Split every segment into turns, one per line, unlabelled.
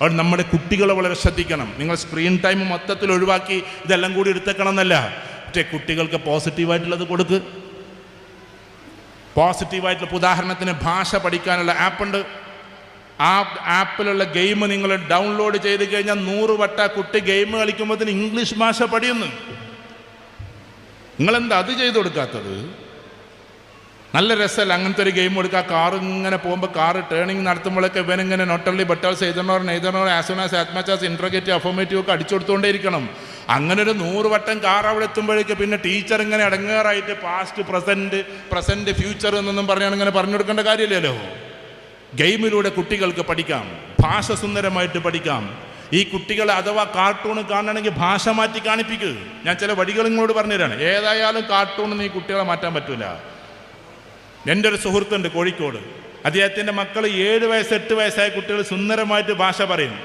അവിടെ നമ്മുടെ കുട്ടികളെ വളരെ ശ്രദ്ധിക്കണം. നിങ്ങൾ സ്ക്രീൻ ടൈം മൊത്തത്തിൽ ഒഴിവാക്കി ഇതെല്ലാം കൂടി എടുത്തേക്കണം എന്നല്ല പക്ഷേ കുട്ടികൾക്ക് പോസിറ്റീവായിട്ടുള്ളത് കൊടുക്ക്. പോസിറ്റീവായിട്ടുള്ള ഉദാഹരണത്തിന് ഭാഷ പഠിക്കാനുള്ള ആപ്പുണ്ട്. ആ ആപ്പിലുള്ള ഗെയിം നിങ്ങൾ ഡൗൺലോഡ് ചെയ്ത് കഴിഞ്ഞാൽ നൂറ് വട്ട കുട്ടി ഗെയിം കളിക്കുമ്പോഴത്തേന് ഇംഗ്ലീഷ് ഭാഷ പഠിയുന്നു. നിങ്ങളെന്താ അത് ചെയ്തു കൊടുക്കാത്തത്? നല്ല രസമല്ല? അങ്ങനത്തെ ഒരു ഗെയിം കൊടുക്കുക കാർ ഇങ്ങനെ പോകുമ്പോൾ കാർ ടേണിങ് നടത്തുമ്പോഴൊക്കെ ഇവനിങ്ങനെ നോട്ടള്ളി ബട്ടാൾസ് എഴുതണോർ നെയ്തണോർ ആസോനാസ് ആത്മാച്ചാസ് ഇൻട്രോഗേറ്റീവ് അഫോമേറ്റീവ് ഒക്കെ അടിച്ചു കൊടുത്തുകൊണ്ടേയിരിക്കണം അങ്ങനെ ഒരു നൂറ് വട്ടം കാർ അവിടെ എത്തുമ്പോഴേക്ക് പിന്നെ ടീച്ചർ ഇങ്ങനെ അടങ്ങേറായിട്ട് പാസ്റ്റ് പ്രസന്റ് പ്രസന്റ് ഫ്യൂച്ചർ എന്നൊന്നും പറഞ്ഞാണ് ഇങ്ങനെ പറഞ്ഞു കൊടുക്കേണ്ട കാര്യമില്ലല്ലോ. ഗെയിമിലൂടെ കുട്ടികൾക്ക് പഠിക്കാം. ഭാഷ സുന്ദരമായിട്ട് പഠിക്കാം. ഈ കുട്ടികളെ അഥവാ കാർട്ടൂൺ കാണണമെങ്കിൽ ഭാഷ മാറ്റി കാണിപ്പിക്കുക ഞാൻ ചില വഴികൾ ഇങ്ങോട്ട് പറഞ്ഞുതരാണ്. ഏതായാലും കാർട്ടൂൺ നീ കുട്ടികളെ മാറ്റാൻ പറ്റൂല. എന്റെ ഒരു സുഹൃത്തുണ്ട് കോഴിക്കോട്. അദ്ദേഹത്തിന്റെ മക്കൾ ഏഴ് വയസ്സ് എട്ട് വയസ്സായ കുട്ടികൾ സുന്ദരമായിട്ട് ഭാഷ പറയും.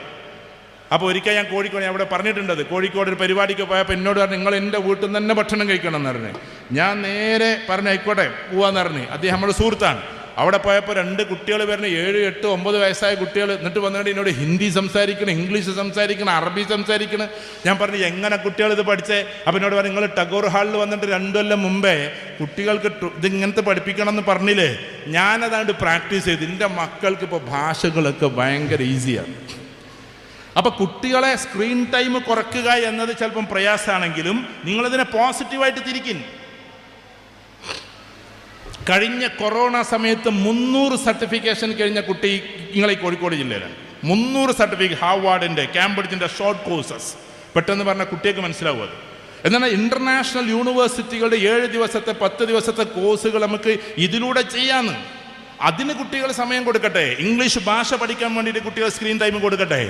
അപ്പോൾ ഒരിക്കൽ ഞാൻ കോഴിക്കോട് ഞാൻ അവിടെ പറഞ്ഞിട്ടുണ്ടത് കോഴിക്കോട് ഒരു പരിപാടിക്ക് പോയപ്പോൾ എന്നോട് പറഞ്ഞു നിങ്ങൾ എന്റെ വീട്ടിൽ നിന്ന് തന്നെ ഭക്ഷണം കഴിക്കണം എന്ന് പറഞ്ഞു. ഞാൻ നേരെ പറഞ്ഞു ആയിക്കോട്ടെ പോവാന്ന് പറഞ്ഞു. അദ്ദേഹം നമ്മുടെ സുഹൃത്താണ്. അവിടെ പോയപ്പോൾ രണ്ട് കുട്ടികൾ വരുന്ന. ഏഴ് എട്ട് ഒമ്പത് വയസ്സായ കുട്ടികൾ എന്നിട്ട് വന്നിട്ട് എന്നോട് ഹിന്ദി സംസാരിക്കണം ഇംഗ്ലീഷ് സംസാരിക്കണം അറബി സംസാരിക്കണം. ഞാൻ പറഞ്ഞു എങ്ങനെ കുട്ടികൾ ഇത് പഠിച്ചേ? അപ്പം എന്നോട് പറഞ്ഞു നിങ്ങൾ ടഗോർ ഹാളിൽ വന്നിട്ട് രണ്ടു കൊല്ലം മുമ്പേ കുട്ടികൾക്ക് ഇതിങ്ങനത്തെ പഠിപ്പിക്കണം എന്ന് പറഞ്ഞില്ലേ? ഞാനതാണ്ട് പ്രാക്ടീസ് ചെയ്ത്. എന്റെ മക്കൾക്ക് ഇപ്പോൾ ഭാഷകളൊക്കെ ഭയങ്കര ഈസിയാണ്. അപ്പോൾ കുട്ടികളെ സ്ക്രീൻ ടൈം കുറയ്ക്കുക എന്നത് ചിലപ്പം പ്രയാസമാണെങ്കിലും നിങ്ങളതിനെ പോസിറ്റീവായിട്ട് തിരിക്കും കഴിഞ്ഞ കൊറോണ സമയത്ത് മുന്നൂറ് സർട്ടിഫിക്കേഷൻ കഴിഞ്ഞ കുട്ടി നിങ്ങളെ കോഴിക്കോട് ജില്ലയിലാണ്. മുന്നൂറ് സർട്ടിഫിക്കറ്റ് ഹാവാർഡിന്റെ കാംബ്രിഡ്ജിന്റെ ഷോർട്ട് കോഴ്സസ് പെട്ടെന്ന് പറഞ്ഞ കുട്ടികൾക്ക് മനസ്സിലാവും അത്. എന്നാൽ ഇന്റർനാഷണൽ യൂണിവേഴ്സിറ്റികളുടെ ഏഴ് ദിവസത്തെ പത്ത് ദിവസത്തെ കോഴ്സുകൾ നമുക്ക് ഇതിലൂടെ ചെയ്യാമെന്ന് അതിന് കുട്ടികൾ സമയം കൊടുക്കട്ടെ. ഇംഗ്ലീഷ് ഭാഷ പഠിക്കാൻ വേണ്ടിയിട്ട് കുട്ടികൾ സ്ക്രീൻ ടൈം കൊടുക്കട്ടെ.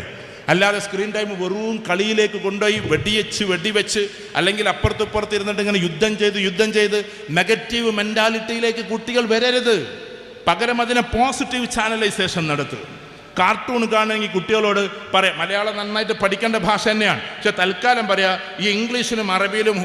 അല്ലാതെ സ്ക്രീൻ ടൈം വെറും കളിയിലേക്ക് കൊണ്ടുപോയി വെടിയച്ച് വെടിവെച്ച് അല്ലെങ്കിൽ അപ്പുറത്ത് ഇപ്പുറത്ത് ഇരുന്നിട്ട് ഇങ്ങനെ യുദ്ധം ചെയ്ത് യുദ്ധം ചെയ്ത് നെഗറ്റീവ് മെന്റാലിറ്റിയിലേക്ക് കുട്ടികൾ വരരുത്. പകരം അതിനെ പോസിറ്റീവ് ചാനലൈസേഷൻ നടത്തുക കാർട്ടൂൺ കാണുമെങ്കിൽ കുട്ടികളോട് പറയാം മലയാളം നന്നായിട്ട് പഠിക്കേണ്ട ഭാഷ തന്നെയാണ്. പക്ഷെ തൽക്കാലം പറയാം ഈ ഇംഗ്ലീഷിലും അറബിയിലും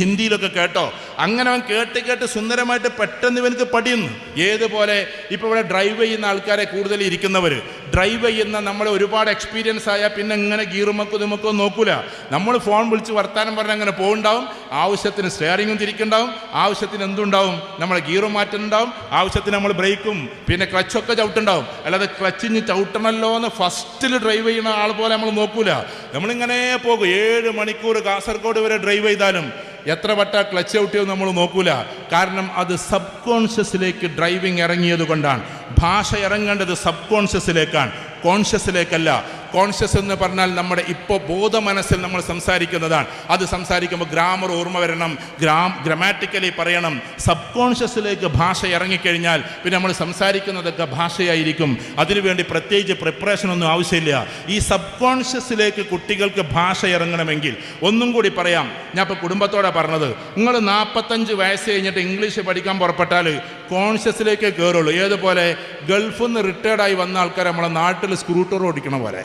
ഹിന്ദിയിലൊക്കെ കേട്ടോ അങ്ങനെ അവൻ കേട്ട് കേട്ട് സുന്ദരമായിട്ട് പെട്ടെന്ന് ഇവനക്ക് പടിയുന്നു. ഏതുപോലെ ഇപ്പോൾ ഇവിടെ ഡ്രൈവ് ചെയ്യുന്ന ആൾക്കാരെ കൂടുതൽ ഇരിക്കുന്നവർ ഡ്രൈവ് ചെയ്യുന്ന നമ്മൾ ഒരുപാട് എക്സ്പീരിയൻസ് ആയാൽ പിന്നെ ഇങ്ങനെ ഗീറുമക്കോ ഇതുമക്കോ നോക്കൂല. നമ്മൾ ഫോൺ വിളിച്ച് വർത്താനം പറഞ്ഞ് അങ്ങനെ പോകുന്നുണ്ടാവും ആവശ്യത്തിന് സ്റ്റെയറിങ്ങും തിരിക്കുണ്ടാവും. ആവശ്യത്തിന് എന്തുണ്ടാവും? നമ്മളെ ഗീറും മാറ്റുന്നുണ്ടാവും ആവശ്യത്തിന് നമ്മൾ ബ്രേക്കും പിന്നെ ക്ലച്ചൊക്കെ ചവിട്ടുണ്ടാവും. അല്ലാതെ ക്ലച്ചിന് ചവിട്ടണമല്ലോ എന്ന് ഫസ്റ്റിൽ ഡ്രൈവ് ചെയ്യുന്ന ആൾ പോലെ നമ്മൾ നോക്കൂല. നമ്മളിങ്ങനെ പോകും. ഏഴ് മണിക്കൂർ കാസർഗോഡ് വരെ ഡ്രൈവ് ചെയ്താലും എത്ര വട്ട ക്ലച്ച് ഔട്ട് ചെയ്ത് നമ്മൾ നോക്കൂല. കാരണം അത് സബ് കോൺഷ്യസിലേക്ക് ഡ്രൈവിംഗ് ഇറങ്ങിയത് കൊണ്ടാണ്. ഭാഷ ഇറങ്ങേണ്ടത് സബ് കോൺഷ്യസിലേക്കാണ് കോൺഷ്യസിലേക്കല്ല കോൺഷ്യസ് എന്ന് പറഞ്ഞാൽ നമ്മുടെ ഇപ്പോൾ ബോധമനസ്സിൽ നമ്മൾ സംസാരിക്കുന്നതാണ്. അത് സംസാരിക്കുമ്പോൾ ഗ്രാമർ ഓർമ്മ വരണം ഗ്രാം ഗ്രമാറ്റിക്കലി പറയണം. സബ് കോൺഷ്യസിലേക്ക് ഭാഷ ഇറങ്ങിക്കഴിഞ്ഞാൽ പിന്നെ നമ്മൾ സംസാരിക്കുന്നതൊക്കെ ഭാഷയായിരിക്കും. അതിനുവേണ്ടി പ്രത്യേകിച്ച് പ്രിപ്പറേഷൻ ഒന്നും ആവശ്യമില്ല. ഈ സബ് കോൺഷ്യസിലേക്ക് കുട്ടികൾക്ക് ഭാഷ ഇറങ്ങണമെങ്കിൽ ഒന്നും കൂടി പറയാം. ഞാൻ ഇപ്പോൾ കുടുംബത്തോടെ പറഞ്ഞത്. നിങ്ങൾ നാൽപ്പത്തഞ്ച് വയസ്സ് കഴിഞ്ഞിട്ട് ഇംഗ്ലീഷ് പഠിക്കാൻ പുറപ്പെട്ടാൽ കോൺഷ്യസിലേക്ക് കയറുള്ളൂ ഏതുപോലെ? ഗൾഫിൽ നിന്ന് റിട്ടയർഡായി വന്ന ആൾക്കാരെ നമ്മളെ നാട്ടിൽ സ്ക്രൂട്ടർ ഓടിക്കണ പോലെ.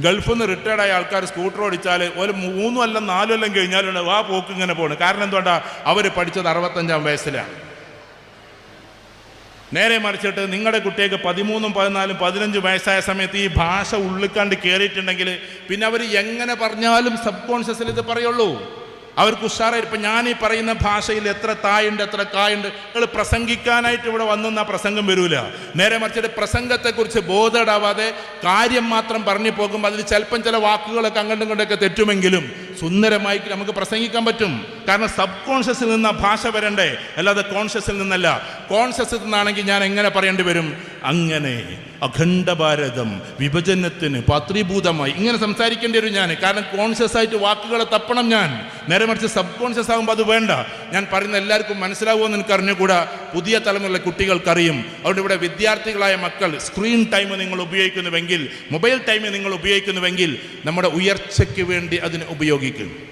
ഗൾഫിൽ നിന്ന് റിട്ടയർഡ് ആയ ആൾക്കാർ സ്കൂട്ടർ ഓടിച്ചാൽ ഒരു മൂന്നും അല്ല നാലും എല്ലാം കഴിഞ്ഞാലുണ്ട് ആ പോക്ക് ഇങ്ങനെ പോകണം കാരണം എന്തുകൊണ്ടാ? അവർ പഠിച്ചത് അറുപത്തഞ്ചാം വയസ്സിലാണ്. നേരെ മറിച്ചിട്ട് നിങ്ങളുടെ കുട്ടികൾക്ക് പതിമൂന്നും പതിനാലും പതിനഞ്ചും വയസ്സായ സമയത്ത് ഈ ഭാഷ ഉള്ളിക്കാണ്ട് കയറിയിട്ടുണ്ടെങ്കിൽ പിന്നെ അവർ എങ്ങനെ പറഞ്ഞാലും സബ് കോൺഷ്യസിൽ ഇത് പറയുള്ളൂ. അവർക്ക് ഉഷാറായി. ഞാൻ ഈ പറയുന്ന ഭാഷയിൽ എത്ര തായുണ്ട് എത്ര കായുണ്ട് നിങ്ങൾ പ്രസംഗിക്കാനായിട്ട് ഇവിടെ വന്നെന്ന പ്രസംഗം വരൂല. നേരെ മറിച്ചിട്ട് പ്രസംഗത്തെക്കുറിച്ച് ബോധടാവാതെ കാര്യം മാത്രം പറഞ്ഞു പോകുമ്പോൾ അതിൽ ചിലപ്പം ചില വാക്കുകളൊക്കെ അങ്ങോട്ടും ഇങ്ങോട്ടൊക്കെ തെറ്റുമെങ്കിലും സുന്ദരമായി നമുക്ക് പ്രസംഗിക്കാൻ പറ്റും. കാരണം സബ് കോൺഷ്യസിൽ നിന്ന് ഭാഷ വരണ്ടേ? അല്ലാതെ കോൺഷ്യസിൽ നിന്നല്ല. കോൺഷ്യസിൽ നിന്നാണെങ്കിൽ ഞാൻ എങ്ങനെ പറയേണ്ടി വരും? അങ്ങനെ അഖണ്ഡ ഭാരതം വിഭജനത്തിന് പാത്രീഭൂതമായി ഇങ്ങനെ സംസാരിക്കേണ്ടി വരും ഞാൻ. കാരണം കോൺഷ്യസ് ആയിട്ട് വാക്കുകളെ തപ്പണം ഞാൻ. നേരെ മറിച്ച് സബ് കോൺഷ്യസ് ആകുമ്പോൾ അത് വേണ്ട. ഞാൻ പറയുന്ന എല്ലാവർക്കും മനസ്സിലാവുമെന്ന് എനിക്ക് അറിഞ്ഞുകൂടാ? പുതിയ തലമുറയിലെ കുട്ടികൾക്കറിയും. അതുകൊണ്ട് ഇവിടെ വിദ്യാർത്ഥികളായ മക്കൾ സ്ക്രീൻ ടൈം നിങ്ങൾ ഉപയോഗിക്കുന്നുവെങ്കിൽ മൊബൈൽ ടൈം നിങ്ങൾ ഉപയോഗിക്കുന്നുവെങ്കിൽ നമ്മുടെ ഉയർച്ചയ്ക്ക് വേണ്ടി അതിനെ ഉപയോഗിക്കും.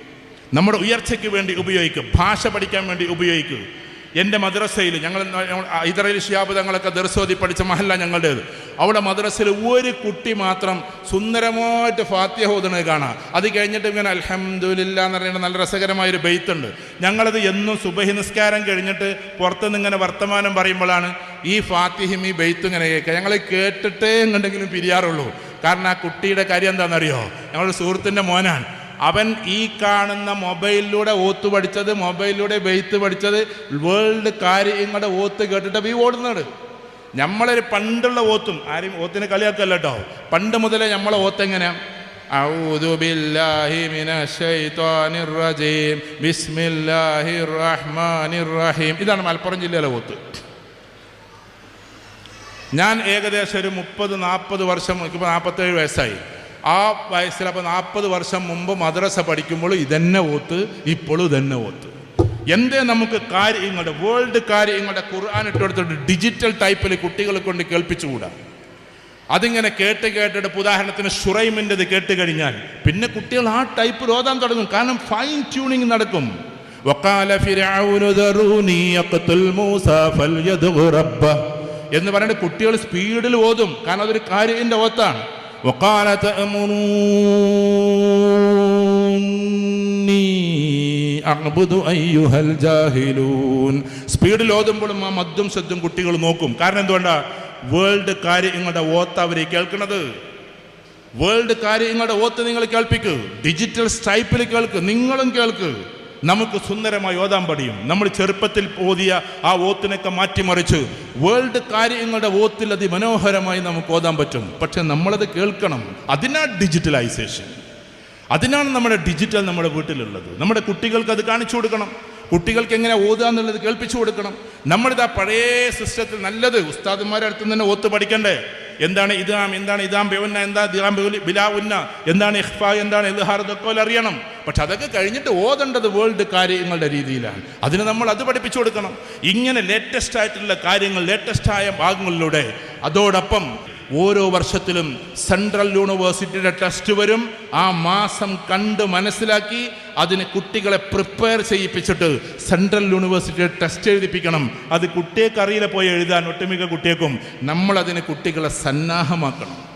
നമ്മുടെ ഉയർച്ചയ്ക്ക് വേണ്ടി ഉപയോഗിക്കും. ഭാഷ പഠിക്കാൻ വേണ്ടി ഉപയോഗിക്കും. എന്റെ മദ്രസയിൽ ഞങ്ങൾ ഇതറയിൽ ഷിയാബുദങ്ങളൊക്കെ ദർശോതി പഠിച്ച മഹല്ല ഞങ്ങളുടേത്. അവിടെ മദ്രസയിൽ ഒരു കുട്ടി മാത്രം സുന്ദരമായിട്ട് ഫാത്യ ഓതുന്നത് കാണാം. അത് കഴിഞ്ഞിട്ട് ഇങ്ങനെ അൽഹംദുലില്ല എന്ന് പറയുന്ന നല്ല രസകരമായൊരു ബെയ്ത്തുണ്ട് ഞങ്ങളത് എന്നും സുബഹി നിസ്കാരം കഴിഞ്ഞിട്ട് പുറത്തുനിന്ന് ഇങ്ങനെ വർത്തമാനം പറയുമ്പോഴാണ് ഈ ഫാത്തിഹിം ഈ ബെയ്ത്തും ഇങ്ങനെ കേൾക്കുക. ഞങ്ങൾ കേട്ടിട്ടേ എന്നുണ്ടെങ്കിലും പിരിയാറുള്ളൂ. കാരണം ആ കുട്ടിയുടെ കാര്യം എന്താണെന്നറിയോ? ഞങ്ങളുടെ സുഹൃത്തിന്റെ മോനാണ്. അവൻ ഈ കാണുന്ന മൊബൈലിലൂടെ ഓത്ത് പഠിച്ചത് മൊബൈലിലൂടെ വെയ്ത്ത് പഠിച്ചത് വേൾഡ് കാര്യങ്ങളുടെ ഓത്ത് കേട്ടിട്ട് ഈ ഓടുന്നത് നമ്മളൊരു പണ്ടുള്ള ഓത്തും ആരും ഓത്തിനെ കളിയാക്കല്ല കേട്ടോ പണ്ട് മുതലേ നമ്മളെ ഓത്ത് എങ്ങനെയാ أعوذ بالله من الشيطان الرجيم بسم الله الرحمن الرحيم ഇതാണ് മലപ്പുറം ജില്ലയിലെ ഓത്ത് ഞാൻ ഏകദേശം ഒരു മുപ്പത് നാൽപ്പത് വർഷം എനിക്കിപ്പോൾ നാൽപ്പത്തേഴ് വയസ്സായി ആ വയസ്സിൽ അപ്പോൾ നാൽപ്പത് വർഷം മുമ്പ് മദ്രസ പഠിക്കുമ്പോൾ ഇതന്നെ ഓത്ത് ഇപ്പോഴും ഇതന്നെ ഓത്ത് എന്തേ നമുക്ക് കാര്യങ്ങളുടെ വേൾഡ് കാര്യങ്ങളുടെ ഖുർആൻ ഇട്ടെടുത്തിട്ട് ഡിജിറ്റൽ ടൈപ്പിൽ കുട്ടികളെ കൊണ്ട് കേൾപ്പിച്ചുകൂടാ അതിങ്ങനെ കേട്ട് കേട്ടിട്ട് ഇപ്പൊ ഉദാഹരണത്തിന് ഷുറൈമിൻ്റെത് കേട്ട് കഴിഞ്ഞാൽ പിന്നെ കുട്ടികൾ ആ ടൈപ്പിൽ ഓതാൻ തുടങ്ങും കാരണം ഫൈൻ ട്യൂണിങ് നടക്കും وقال فرعون ذروني يقتل موسى فليدع ربه എന്ന് പറഞ്ഞിട്ട് കുട്ടികൾ സ്പീഡിൽ ഓതും കാരണം അതൊരു കാര്യന്റെ ഓത്താണ് وقال تأمروني أعبد أيها الجاهلون സ്പീഡിൽ ഓതുമ്പോഴും ആ മദ്യം ശബ്ദം കുട്ടികൾ നോക്കും കാരണം എന്തുകൊണ്ടാ വേൾഡ് കാര്യങ്ങളുടെ ഓത്ത് അവർ കേൾക്കുന്നത് വേൾഡ് കാര്യങ്ങളുടെ ഓത്ത് നിങ്ങൾ കേൾപ്പിക്ക് ഡിജിറ്റൽ ടൈപ്പിൽ കേൾക്ക് നിങ്ങളും കേൾക്ക് നമുക്ക് സുന്ദരമായി ഓതാൻ പഠിയും നമ്മൾ ചെറുപ്പത്തിൽ ഓതിയ ആ ഓത്തിനൊക്കെ മാറ്റിമറിച്ച് വേൾഡ് കാര്യങ്ങളുടെ ഓത്തിൽ അതിമനോഹരമായി നമുക്ക് ഓതാൻ പറ്റും. പക്ഷെ നമ്മളത് കേൾക്കണം. അതിനാണ് ഡിജിറ്റലൈസേഷൻ. അതിനാണ് നമ്മുടെ ഡിജിറ്റൽ നമ്മുടെ വീട്ടിലുള്ളത്. നമ്മുടെ കുട്ടികൾക്ക് അത് കാണിച്ചു കൊടുക്കണം. കുട്ടികൾക്ക് എങ്ങനെ ഓതുക എന്നുള്ളത് കേൾപ്പിച്ചു കൊടുക്കണം. നമ്മളിത് ആ പഴയ സിസ്റ്റത്തിൽ നല്ലത് ഉസ്താദുമാരുടെ അടുത്ത് തന്നെ ഓത്ത് പഠിക്കണ്ടേ? എന്താണ് ഇതാം എന്താണ് ഇതാം ബെവുന്ന എന്താ ദിറാം ബിലാവുന്ന എന്താണ് ഇഹ്ഫ എന്താണ് ഇൽഹാർ ഇതൊക്കെ അറിയണം പക്ഷെ അതൊക്കെ കഴിഞ്ഞിട്ട് ഓതേണ്ടത് വേൾഡ് കാര്യങ്ങളുടെ രീതിയിലാണ്. അതിന് നമ്മൾ അത് പഠിപ്പിച്ചു കൊടുക്കണം. ഇങ്ങനെ ലേറ്റസ്റ്റ് ആയിട്ടുള്ള കാര്യങ്ങൾ ലേറ്റസ്റ്റ് ആയ ഭാഗങ്ങളിലൂടെ അതോടൊപ്പം ഓരോ വർഷത്തിലും സെൻട്രൽ യൂണിവേഴ്സിറ്റിയുടെ ടെസ്റ്റ് വരും. ആ മാസം കണ്ട് മനസ്സിലാക്കി അതിന് കുട്ടികളെ പ്രിപ്പയർ ചെയ്യിപ്പിച്ചിട്ട് സെൻട്രൽ യൂണിവേഴ്സിറ്റിയുടെ ടെസ്റ്റ് എഴുതിപ്പിക്കണം. അത് അറിയില്ല പോയി എഴുതാൻ. ഒട്ടുമിക്ക കുട്ടികൾക്കും നമ്മൾ അതിന് കുട്ടികളെ സന്നാഹമാക്കണം.